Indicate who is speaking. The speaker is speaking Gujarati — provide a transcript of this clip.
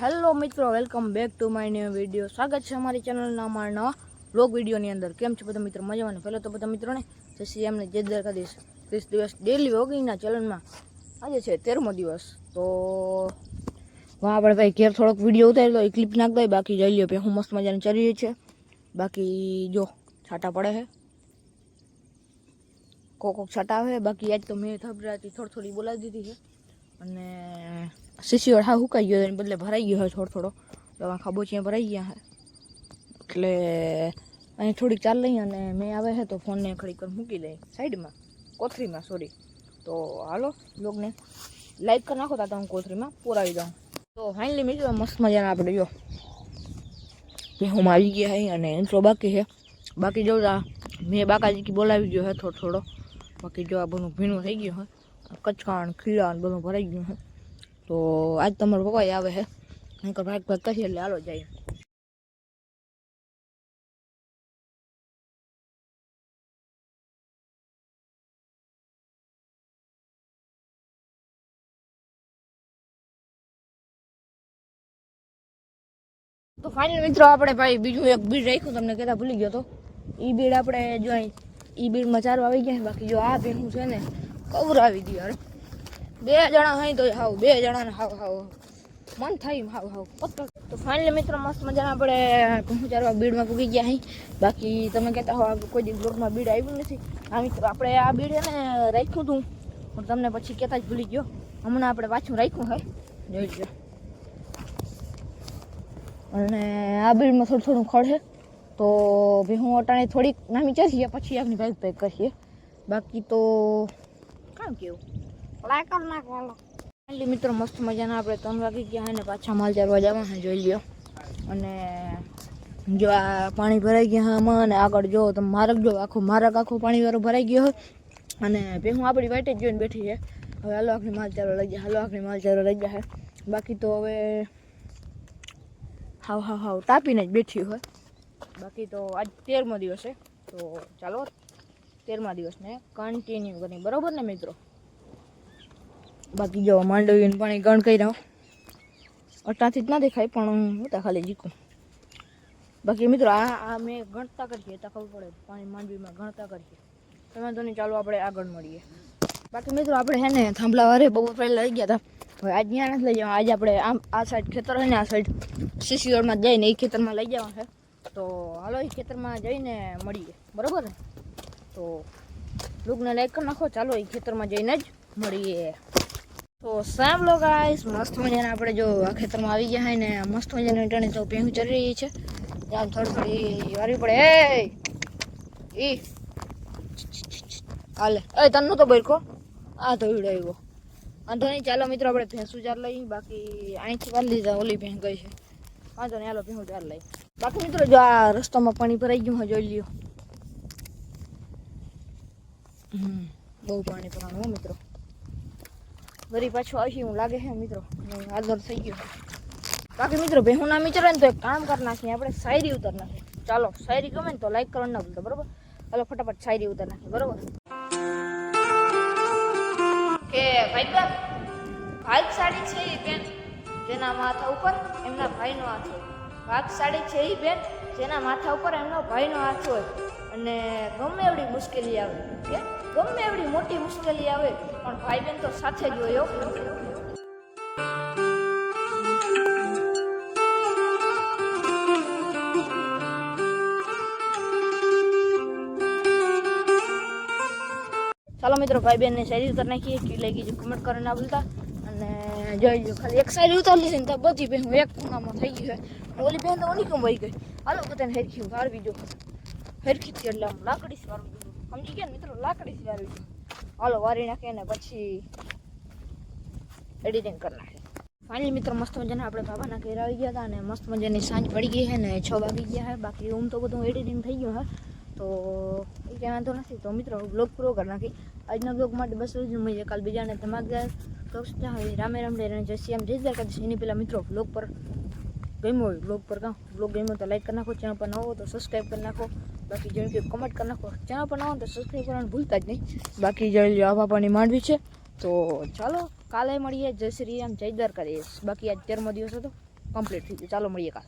Speaker 1: હેલો મિત્રો, welcome back to my new video. સ્વાગત છે અમારી ચેનલના અમારા નવા બ્લોગ વિડીયોની અંદર. કેમ છે બધા મિત્રો? મજામાં પહેલાં તો બધા મિત્રોને જશી એમને જે દર કરીશ ત્રીસ દિવસ ડેલી વોગિંગના ચેનલમાં આજે છે તેરમો દિવસ. તો હું આપણે ભાઈ ઘેર થોડોક વીડિયો ઉતારી દો, એ ક્લિપ નાખ દો બાકી જઈ લ્યો. હું મસ્ત મજાને ચરી છે. બાકી જો, છાટા પડે છે. કોક કોક છાટા આવે બાકી આજ તો મેં થબરાતી થોડી થોડી બોલાવી દીધી છે. અને શીશીઓ હા હુકાઈ ગયો એની બદલે ભરાઈ ગયો હોય થોડો થોડો. તો આમાં ખાબોચિયા ભરાઈ ગયા છે. એટલે અહીં થોડીક ચાલ લઈ અને મેં આવે છે તો ફોનને ખડીક વાર મૂકી દઈ સાઈડમાં કોથરીમાં સોરી તો હાલો બ્લોગને લાઈક કરી નાખો તા હું કોથરીમાં પુરાવી દઉં. તો ફાઇનલી મિત્રો, મસ્ત મજાના આપણે જો. હું આવી ગયા છે અને ઇન્ટ્રો બાકી છે. બાકી જો આ મેં બાકાજી બોલાવી ગયો છે થોડો થોડો. બાકી જો આ બધું ભીનું થઈ ગયું હોય કચકાણ, ખીલા ને બધું ભરાઈ ગયું છે. તો આજ તમારો પપ્પા આવે છે નકર ભાગ ભાગ કરીએ એટલે હાલો જાય તો ફાઇનલ મિત્રો આપણે ભાઈ બીજું એક બીડ રાખ્યું, તમને કહેતા ભૂલી ગયો તો. એ બીડ આપણે જો અહીં એ બીડમાં ચારો આવી ગયા બાકી જો આ ભેગું છે ને કવરાવી ગયું અરે બે જણા હોય તો હાવ, બે જણાને હાવ હાવ. મન થાય એમ હાવ હાવ. પત્તો તો ફાઇનલી મિત્રો મસ્ત મજાના આપણે ઘઉં ચારવા બીડમાં પૂગી ગયા અહીં બાકી તમે કહેતા હો, આ કોઈ દી બ્લોગમાં બીડ આવ્યું નથી. આ મિત્રો, આપણે આ બીડ એને રાખ્યું હતું પણ તમને પછી કહેતા જ ભૂલી ગયો. હમણાં આપણે પાછું રાખ્યું હે. જોઈ લો અને આ બીડમાં થોડું થોડું ખડ છે તો ભી હું અટાણે થોડીક નામી ચરીએ પછી આપની ભાઈ પેક કરીએ. બાકી તો કામ કેવું? લાય કર નાખવાનો. ફાઇનલી મિત્રો, મસ્ત મજાના. આપણે ત્રણ વાગી ગયા અને પાછા માલ ચારવા જવા છે જોઈ લ્યો. અને જો આ પાણી ભરાઈ ગયા આમાં, અને આગળ જો તમે મારક જો, આખો મારક, આખો પાણીવાળો ભરાઈ ગયો હોય. અને ભેહું આપણી વાટે જ જોઈને બેઠી છે. હવે હાલો આખરી માલ ચારો લઈ ગયા, હાલો આખરી માલ ચારો લઈ ગયા છે. બાકી તો હવે હાવ હાવ હાવ તાપીને જ બેઠી હોય. બાકી તો આજ તેરમો દિવસ છે. તો ચાલો, તેરમા દિવસને કન્ટિન્યુ કરી બરોબર ને મિત્રો? બાકી જો માંડવીને પાણી ગણ કરી રહ્યો અટાથી જ ના દેખાય, પણ હું ખાલી જીકું બાકી મિત્રો, આ આ મેં ગણતા કરીએ તો ખબર પડે, પાણી માંડવીમાં ગણતા કરીએ તમે તો ચાલો આપણે આગળ મળીએ. બાકી મિત્રો, આપણે હે ને થાંભલા વારે બહુ પહેલાં લઈ ગયા હતા. આજ ત્યાં નથી લઈ જવા આજે આપણે આમ આ સાઈડ ખેતર હોય ને, આ સાઈડ સીસી રોડમાં જઈને એ ખેતરમાં લઈ જવા છે. તો હાલો, એ ખેતરમાં જઈને મળીએ, બરોબર? ને તો લુકને લાઈક કરી નાખો, ચાલો એ ખેતરમાં જઈને જ મળીએ. તો લો ગાઈસ મસ્ત મજાના આપણે જો આ ખેતરમાં આવી ગયા હોય ને, મસ્ત મજાની ટાણી તો પેહું ચડી રહી છે. ત્યાં થોડી થોડી વારવી પડે. એ ઈ. હાલે. એ તનનો તો બરકો? આ વીડ આવ્યો. વાંધો નહીં, ચાલો મિત્રો, આપણે ભેંસું ચાર લઈ, બાકી અહીંથી વાર લીધા, ઓલી ભેંસ ગઈ છે. વાંધો નહીં, હાલો, ભેંસું ચાર લઈ. બાકી મિત્રો, જો આ રસ્તામાં પાણી ભરાઈ ગયું જોઈ લ્યો. હમ, બહુ પાણી ભરાણું મિત્રો. વરી પાછું આવશે હું લાગે છે, મિત્રો. આદર થઈ ગયો. બાકી મિત્રો બેહુના મિત્ર ને તો એક કામ કરી નાખીએ. આપણે શાયરી ઉતાર નાખીએ. ચાલો, શાયરી ગમે ને તો લાઈક કરવાનું ના ભૂલતા, બરોબર? ચાલો, ફટાફટ શાયરી ઉતાર નાખીએ, બરોબર? કે ભાઈ ભાગ સાડી છે એ બેન, જેના માથા ઉપર એમના ભાઈનો હાથ હોય. ભાગશાળી છે એ બેન, જેના માથા ઉપર એમનો ભાઈનો હાથ હોય. અને ગમે એવડી મુશ્કેલી આવે કે ગમે એવડી મોટી મુશ્કેલી આવે, પણ ભાઈ બેન તો સાથે જ હોય હો. ચાલો મિત્રો ભાઈ બેનને શાયરી ઉતાર નાખીએ કે લાગી જો કમેન્ટ કરીને ના ભૂલતા અને જોઈ લો ખાલી એક શાયરી ઉતારી લીધી ને તો બધી બેન એક ખૂણામાં થઈ ગઈ છે ઓલી બેન તો ઓની કેમ વહી ગઈ? હાલો, બધાને હેરખી વાળવી બીજો હેરખી એટલે આમ લાકડી દીધું સમજી ગયા ને મિત્રો, લાકડી થી વાળવી દીધું હાલો, વારી નાખે ને પછી એડિટિંગ કરી નાખે ફાઇનલી મિત્રો, મસ્ત મજાના આપણે બાબાના ઘેર આવી ગયા હતા અને મસ્ત મજાની સાંજ પડી ગઈ છે ને છ વાગી ગયા છે. બાકી રૂમ તો બધું એડિટિંગ થઈ ગયું છે. તો એ કંઈ વાંધો નથી. તો મિત્રો બ્લોગ પૂરો કરી નાખી આજના બ્લોગ માટે બસ જ. મળીએ કાલ બીજાને ધમાકેદાર દોસ્ત હોય રામે રામ ડેર અને જય શ્રી રામ, જય શ્રી રામ એની પહેલાં મિત્રો બ્લોગ પર ગમ્યો હોય બ્લોગ પર કાં બ્લોગ ગમ્યો તો લાઈક કરી નાખો ચેનલ પર ન હો તો સબસ્ક્રાઈબ કરી નાખો. બાકી જેમ કે કમેન્ટ કરી નાખો. ચેનલ પર ન તો સબસ્ક્રાઈબ કરવાનું ભૂલતા જ નહીં. બાકી જઈ લો પાણી માંડવી છે. તો ચાલો, કાલે મળીએ. જય શ્રી રામ, જય દ્વારકાધીશ. બાકી આજ તેરમો દિવસ હતો. કમ્પ્લીટ થઈ ગયો. ચાલો મળીએ કાલ.